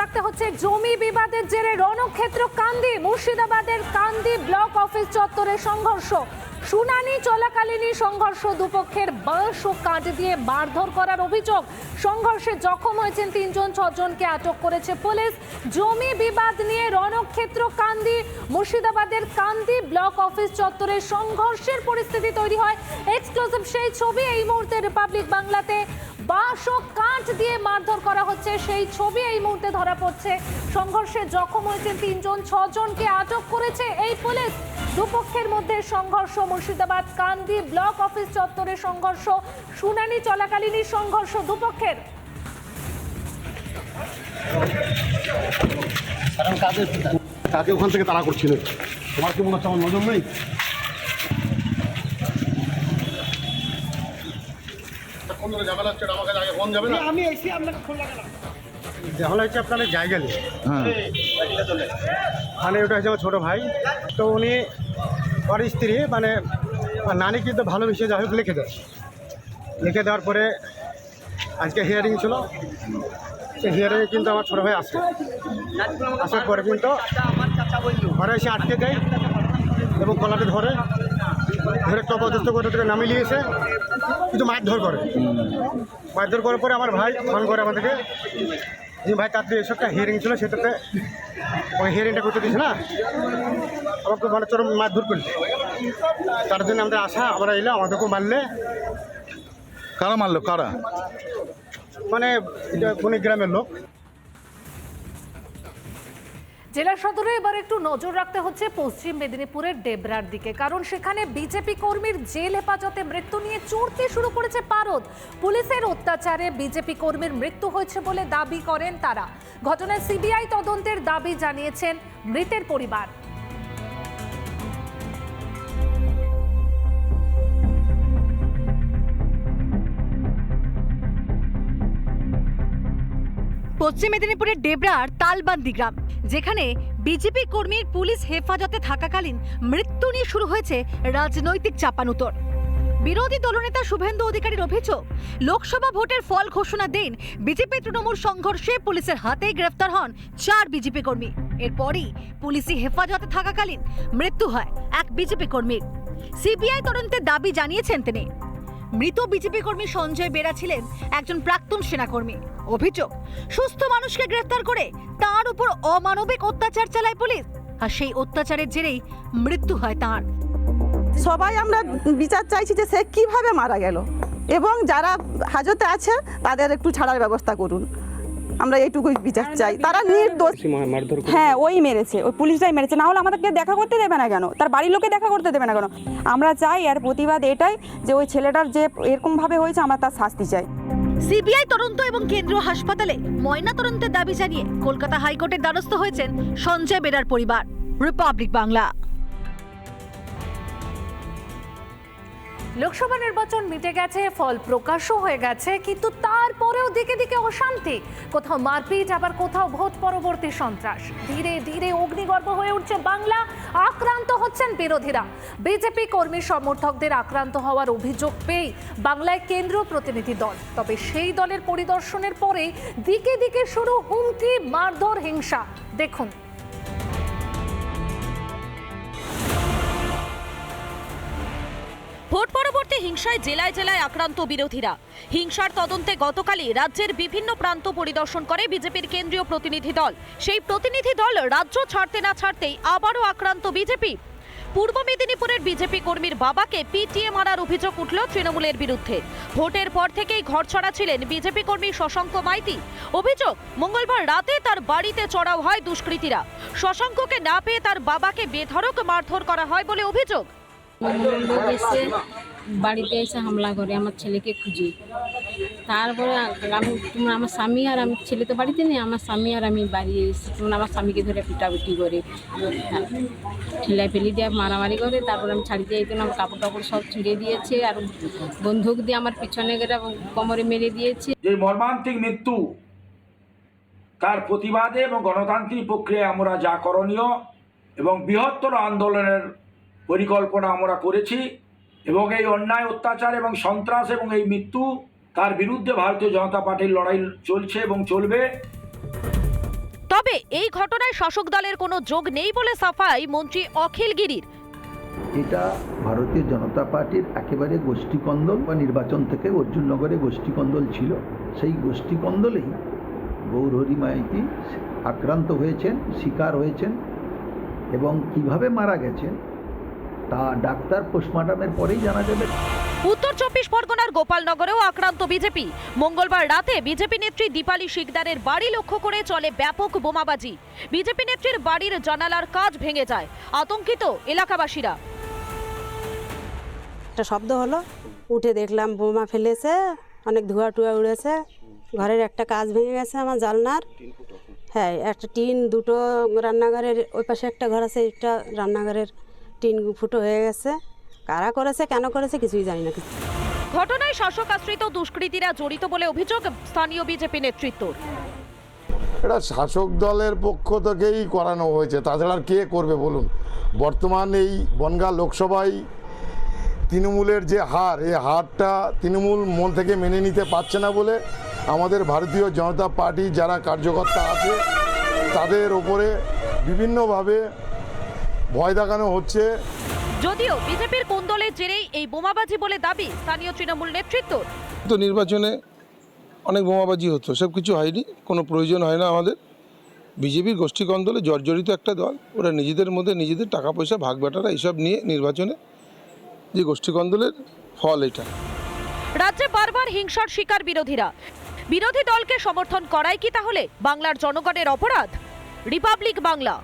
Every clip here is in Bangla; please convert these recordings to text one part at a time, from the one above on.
রাখতে হচ্ছে জমি বিবাদের জেরে রণক্ষেত্র কান্দি, মুর্শিদাবাদের কান্দি ব্লক অফিস চত্বরে সংঘর্ষ। শুনানি চলাকালীনই সংঘর্ষ দুপক্ষের বাঁশ ও কাঠ দিয়ে মারধর করার অভিযোগ। সংঘর্ষে জখম হয়েছেন তিনজন, ছজনকে আটক করেছে পুলিশ। জমি বিবাদ নিয়ে রণক্ষেত্র কান্দি, মুর্শিদাবাদের কান্দি ব্লক অফিস চত্বরে সংঘর্ষের পরিস্থিতি তৈরি হয়। এক্সক্লুসিভ সেই ছবি এই মুহূর্তে রিপাবলিক বাংলাতে। বাঁশ ও কাঠ দিয়ে মারধর করা হচ্ছে। সেই ছবি এই মুহূর্তে ধরা পড়ছে। সংঘর্ষে জখম হয়েছেন তিনজন, ছজনকে আটক করেছে এই পুলিশ। দুপক্ষের মধ্যে সংঘর্ষ, মুর্শিদাবাদ কান্দি ব্লক অফিস চত্বরে সংঘর্ষ, শুনানি চলাকালীনই সংঘর্ষ দুপক্ষের। তাকে ওখান থেকে তাড়া করছিল? তোমার কি মনে হচ্ছে আমার নজর নেই? কোন ধরনের ঝামেলা হচ্ছে আমার কাছে আগে ফোন যাবে না? আমি এসে আপনাকে ফোন লাগালাম। দেহলা হচ্ছে আপনাদের জায়গা নেই হ্যাঁ। মানে ওটা হচ্ছে আমার ছোটো ভাই। তো উনি ওর স্ত্রী মানে নানি কিন্তু ভালোবেসে যাই হোক লিখে দেয়। লিখে দেওয়ার পরে আজকে হিয়ারিং ছিল। সেই হিয়ারিংয়ে কিন্তু আমার ছোটো ভাই আসে। আসার পরে কিন্তু ঘরে এসে আটকে দেয় এবং কলাতে ধরে। ধরে জবরদস্ত করে থেকে নামিয়ে নিয়েছে। কিন্তু মারধর করে। মারধর করার পরে আমার ভাই ফোন করে আমাদেরকে যে ভাই তার এসব একটা হিয়ারিং ছিল সেটাতে ওই হিয়ারিংটা করতে দিয়েছে না? আমাকে মানে চরম মারধর করছে তার জন্য আমরা আসা আমরা এলাম আমাদেরকেও মারলে। কারা মারলো? কারা? মানে এটা কোন গ্রামের লোক। জেলা সদরে এবার একটু নজর রাখতে হচ্ছে পশ্চিম মেদিনীপুরের ডেবরার দিকে, কারণ সেখানে বিজেপি কর্মীর জেল হেফাজতে মৃত্যু নিয়ে চড়তে শুরু করেছে পারদ। পুলিশের অত্যাচারে বিজেপি কর্মীর মৃত্যু হয়েছে বলে দাবি করেন তারা। ঘটনায় সিবিআই তদন্তের দাবি জানিয়েছেন মৃতের পরিবার। পশ্চিম মেদিনীপুরের ডেবরার তালবান্দি গ্রাম, যেখানে বিজেপি কর্মীর পুলিশ হেফাজতে থাকাকালীন মৃত্যু নিয়ে শুরু হয়েছে রাজনৈতিক চাপানুতর। বিরোধী দলনেতা শুভেন্দু অধিকারীর অভিযোগ, লোকসভা ভোটের ফল ঘোষণা দিন বিজেপি তৃণমূল সংঘর্ষে পুলিশের হাতেই গ্রেফতার হন চার বিজেপি কর্মী। এরপরই পুলিশি হেফাজতে থাকাকালীন মৃত্যু হয় এক বিজেপি কর্মীর। সিবিআই তদন্তের দাবি জানিয়েছেন তিনি। মৃত বিজেপি কর্মী সঞ্জয় বেরা ছিলেন একজন প্রাক্তন সেনাকর্মী। অভিযোগ, সুস্থ মানুষকে গ্রেফতার করে তার উপর অমানবিক অত্যাচার চালায় পুলিশ, আর সেই অত্যাচারের জেরেই মৃত্যু হয় তার। সবাই আমরা বিচার চাইছি যে সে কীভাবে মারা গেল, এবং যারা হাজতে আছে তাদের একটু ছাড়ার ব্যবস্থা করুন। আমরা এইটুকুই বিচার চাই। তারা নির্দোষ। হ্যাঁ ওই মেরেছে ওই পুলিশটাই মেরেছে। না হলে আমাদেরকে দেখা করতে দেবে না কেন? তার বাড়ির লোকে দেখা করতে দেবে না কেন? আমরা চাই আর প্রতিবাদ এটাই যে ওই ছেলেটার যে এরকমভাবে হয়েছে আমরা তার শাস্তি চাই। সিবিআই তদন্ত এবং কেন্দ্রীয় হাসপাতালে ময়না তদন্তের দাবি জানিয়ে কলকাতা হাইকোর্টের দ্বারস্থ হয়েছেন সঞ্জয় বেরার পরিবার। রিপাবলিক বাংলা। লোকসভা নির্বাচন মিটে গেছে, ফল প্রকাশও হয়ে গেছে, কিন্তু তারপরেও দিকে দিকে অশান্তি। কোথাও মারপিট, আবার কোথাও ভোট পরবর্তী সন্ত্রাস। ধীরে ধীরে অগ্নিগর্ভ হয়ে উঠছে বাংলা, আক্রান্ত হচ্ছেন বিরোধীরা। বিজেপি কর্মী সমর্থকদের আক্রান্ত হওয়ার অভিযোগ পেয়ে বাংলায় কেন্দ্রীয় প্রতিনিধি দল। তবে সেই দলের পরিদর্শনের পরেই দিকে দিকে শুরু হুমকি, মারধর, হিংসা। দেখুন। ভোট পরবর্তী হিংসায় জেলায় জেলায় আক্রান্ত বিরোধীরা। হিংসার তদন্তে গতকালই রাজ্যের বিভিন্ন প্রান্ত পরিদর্শন করে বিজেপির কেন্দ্রীয় প্রতিনিধি দল। সেই প্রতিনিধি দল রাজ্য ছাড়তে না ছাড়তেই আবারও আক্রান্ত বিজেপি। পূর্ব মেদিনীপুরের বিজেপি কর্মীর বাবাকে পিটিএ মারার অভিযোগ উঠল তৃণমূলের বিরুদ্ধে। ভোটের পর থেকেই ঘরছড়া ছিলেন বিজেপি কর্মী শশাঙ্ক মাইতি। অভিযোগ, মঙ্গলবার রাতে তার বাড়িতে চড়াও হয় দুষ্কৃতীরা। শশাঙ্ককে না পেয়ে তার বাবাকে বেধড়ক মারধর করা হয় বলে অভিযোগ। এসে বাড়িতে এসে হামলা করে, আমার ছেলেকে খুঁজে। তারপরে আমি, তোমরা আমার স্বামী আর আমি, ছেলে তো বাড়িতে নেই, আমার স্বামী আর আমি বাড়ি এসে, তোমরা আমার স্বামীকে ধরে পিটাপিটি করে ঠেলাই ফেলি দিয়ে মারামারি করে, তারপরে আমি ছাড়িতে যেতাম আমার কাপড় টাপড় সব ছিঁড়ে দিয়েছে, আর বন্দুক দিয়ে আমার পিছনে গেলে কোমরে মেরে দিয়েছে। যে মর্মান্তিক মৃত্যু, তার প্রতিবাদে এবং গণতান্ত্রিক প্রক্রিয়ায় আমরা যা করণীয় এবং বৃহত্তর আন্দোলনের পরিকল্পনা আমরা করেছি এবং এই অন্যায় অত্যাচার এবং সন্ত্রাস এবং এই মৃত্যু তার বিরুদ্ধে ভারতীয় জনতা পার্টির লড়াই চলছে এবং চলবে। তবে এই ঘটনায় শাসক দলের কোনো যোগ নেই বলে সাফাই মন্ত্রী অখিল গিরির। এটা ভারতীয় জনতা পার্টির একেবারে গোষ্ঠীকন্দল বা নির্বাচন থেকে অর্জুননগরে গোষ্ঠীকন্দল ছিল। সেই গোষ্ঠীকন্দলেই গৌরহরি মাইতি আক্রান্ত হয়েছেন শিকার হয়েছেন এবং কীভাবে মারা গেছেন তা ডাক্তার পোস্টমর্টমের পরেই জানা যাবে। উত্তর চব্বিশ পরগনার গোপালনগরেও আক্রান্ত বিজেপি। মঙ্গলবার রাতে বিজেপি নেত্রী দীপালি শিকদারের বাড়ি লক্ষ্য করে চলে ব্যাপক বোমাবাজি। বিজেপি নেত্রীর বাড়ির জানালার কাজ ভেঙে যায় আতঙ্কিত এলাকাবাসীরা। একটা শব্দ হলো উঠে দেখলাম বোমা ফেলেছে অনেক ধোঁয়া টুয়া উড়েছে ঘরের একটা কাজ ভেঙে গেছে আমার জালনার হ্যাঁ একটা টিন দুটো রান্নাঘরের ওই পাশে একটা ঘর আছে একটা রান্নাঘরের টিন ফুটো হয়ে গেছে। কারা করেছে কেন করেছে কিছুই জানি না। কিছু ঘটনায় শাসক আশ্রিত দুষ্কৃতীরা জড়িত বলে অভিযোগ স্থানীয় বিজেপি নেতৃত্বর। এটা শাসক দলের পক্ষ থেকেই করানো হয়েছে। তাছাড়া আর কে করবে বলুন? বর্তমান এই বনগাঁ লোকসভায় তৃণমূলের যে হার এই হারটা তৃণমূল মন থেকে মেনে নিতে পারছে না বলে আমাদের ভারতীয় জনতা পার্টি যারা কার্যকর্তা আছে তাদের ওপরে বিভিন্নভাবে ভয় দেখানো হচ্ছে। যদিও বিজেপির কোন্দলের জেরেই এই বোমাবাজি বলে দাবি স্থানীয় তৃণমূল নেতৃত্ব। তো নির্বাচনে অনেক বোমাবাজি হতো সব কিছু হয়নি কোনো প্রয়োজন হয় না আমাদের। বিজেপির গোষ্ঠী কন্দলে জর্জরিত একটা দল ওরা নিজেদের মধ্যে নিজেদের টাকা পয়সা ভাগ বাটারা এইসব নিয়ে নির্বাচনে যে গোষ্ঠী কন্দলের ফল এটা। রাজ্যে বারবার হিংসার শিকার বিরোধীরা। বিরোধী দলকে সমর্থন করাই কি তাহলে বাংলার জনগণের অপরাধ? রিপাবলিক বাংলা।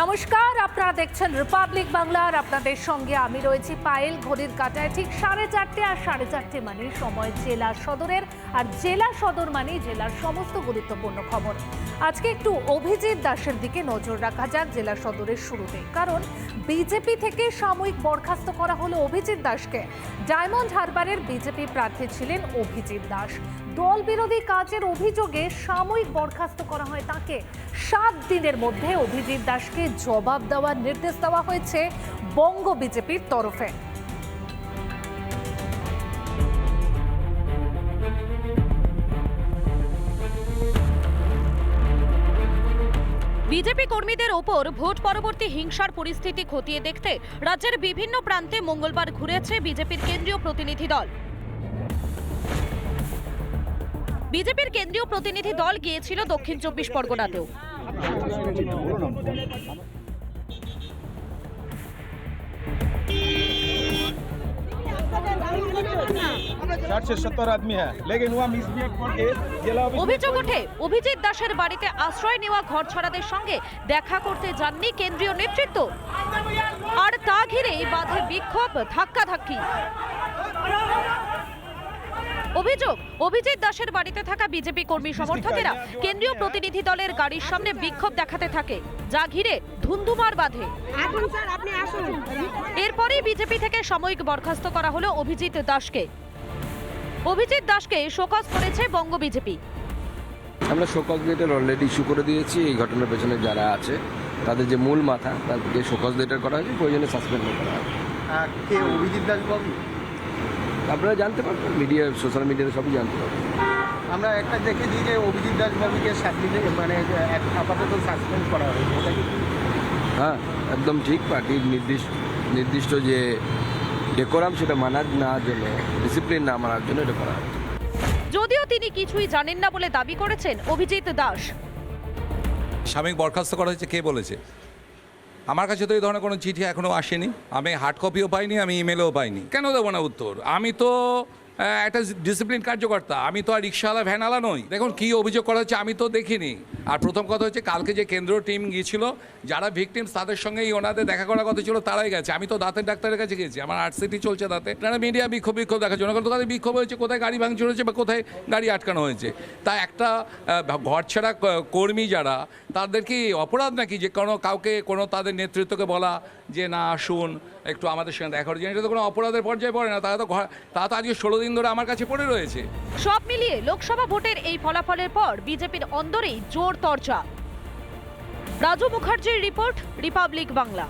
নমস্কার, আপনারা দেখছেন রিপাবলিক বাংলার আপনাদের সঙ্গে আমি রয়েছি পায়েল ঘড়ির কাটায়। ঠিক সাড়ে চারটে আর সাড়ে চারটে মানে সময় জেলা সদরের, আর জেলা সদর মানে জেলার সমস্ত গুরুত্বপূর্ণ খবর। আজকে একটু অভিজিৎ দাসের দিকে নজর রাখা যাক জেলা সদরের শুরুতে। কারণ বিজেপি থেকে সাময়িক বরখাস্ত করা হলো অভিজিৎ দাসকে। ডায়মন্ড হারবারের বিজেপি প্রার্থী ছিলেন অভিজিৎ দাস। দল বিরোধী কাজের অভিযোগে সাময়িক বরখাস্ত করা হয় তাকে। সাত দিনের মধ্যে অভিজিৎ দাসকে জবাব দেওয়ার নির্দেশ দেওয়া হয়েছে বঙ্গ বিজেপির তরফে। বিজেপি কর্মীদের ওপর ভোট পরবর্তী হিংসার পরিস্থিতি খতিয়ে দেখতে রাজ্যের বিভিন্ন প্রান্তে মঙ্গলবার ঘুরেছে বিজেপির কেন্দ্রীয় প্রতিনিধি দল। বিজেপির কেন্দ্রীয় প্রতিনিধি দল গিয়েছিল দক্ষিণ চব্বিশ পরগনাতেও। অভিযোগ ওঠে অভিজিৎ দাসের বাড়িতে আশ্রয় নেওয়া ঘর ছাড়াদের সঙ্গে দেখা করতে যাননি কেন্দ্রীয় নেতৃত্ব। আর তা ঘিরেই বাধে বিক্ষোভ ধাক্কাধাক্কি। অভিযোগ অভিজিৎ দাসের বাড়িতে থাকা বিজেপি কর্মী সমর্থকেরা কেন্দ্রীয় প্রতিনিধি দলের গাড়ির সামনে বিক্ষোভ দেখাতে থাকে যা ঘিরে ধুন্ধুমার বাঁধে। এরপরেই বিজেপি থেকে সাময়িক বরখাস্ত করা হলো অভিজিৎ দাসকে। অভিজিৎ দাসকে শোকজ করেছে বঙ্গ বিজেপি। আমরা show cause letter already issue করে দিয়েছি এই ঘটনার পেছনে যারা আছে তাদের যে মূল মাথা তাদেরকে শোকজ লেটার করা হয়েছে প্রয়োজনে সাসপেন্ড করা হয় কে অভিজিৎ দাস বাবু? আপনারা জানতে পারবেন মিডিয়া সোশ্যাল মিডিয়াতে সবই জানতে পারবেন। আমরা একটা দেখেছি যে অভিজিৎ দাস বাবুকে সাত দিনে মানে আপাতত সাসপেন্ড করা হয়েছে হ্যাঁ একদম ঠিক পার্টির নির্দিষ্ট নির্দিষ্ট যে ডেকোরাম সেটা মানার না জন্য ডিসিপ্লিন না মানার জন্য এটা করা হয় যদিও তিনি কিছুই জানেন না বলে দাবি করেছেন অভিজিৎ দাস সাময়িক বরখাস্ত করা হয়েছে কে বলেছে? আমার কাছে তো এই ধরনের কোনো চিঠি এখনও আসেনি। আমি হার্ড কপিও পাইনি, আমি ইমেলও পাইনি। কেন দেবো না উত্তর? আমি তো একটা ডিসিপ্লিন কার্যকর্তা। আমি তো আর রিক্সাওয়ালা ভ্যানওয়ালা নই। দেখুন কী অভিযোগ করা হচ্ছে আমি তো দেখিনি। আর প্রথম কথা হচ্ছে কালকে যে কেন্দ্র টিম গিয়েছিল যারা ভিকটিমস তাদের সঙ্গেই ওনাদের দেখা করার কথা ছিল তারাই গেছে। আমি তো দাঁতের ডাক্তারের কাছে গেছি আমার আর্ট সিটি চলছে দাঁতে। তারা মিডিয়া বিক্ষোভ বিক্ষোভ দেখা জনগণ কোথায় বিক্ষোভ হয়েছে কোথায় গাড়ি ভাঙচুর হয়েছে বা কোথায় গাড়ি আটকানো হয়েছে? তা একটা আহ, ঘর ছাড়া কর্মী যারা তাদের কি অপরাধ নাকি? যে কোনো কাউকে কোনো তাদের নেতৃত্বকে বলা যে না আসুন। একটু আমাদের সঙ্গে দেখা জন্য। এটা তো কোনো অপরাধের পর্যায়ে পড়ে না, তারা তো তারা তো আজকে ষোলো দিন ধরে আমার কাছে পড়ে রয়েছে। সব মিলিয়ে লোকসভা ভোটের এই ফলাফলের পর বিজেপির অন্দরেই জোর তর্চা রাজু মুখার্জির রিপোর্ট, রিপাবলিক বাংলা।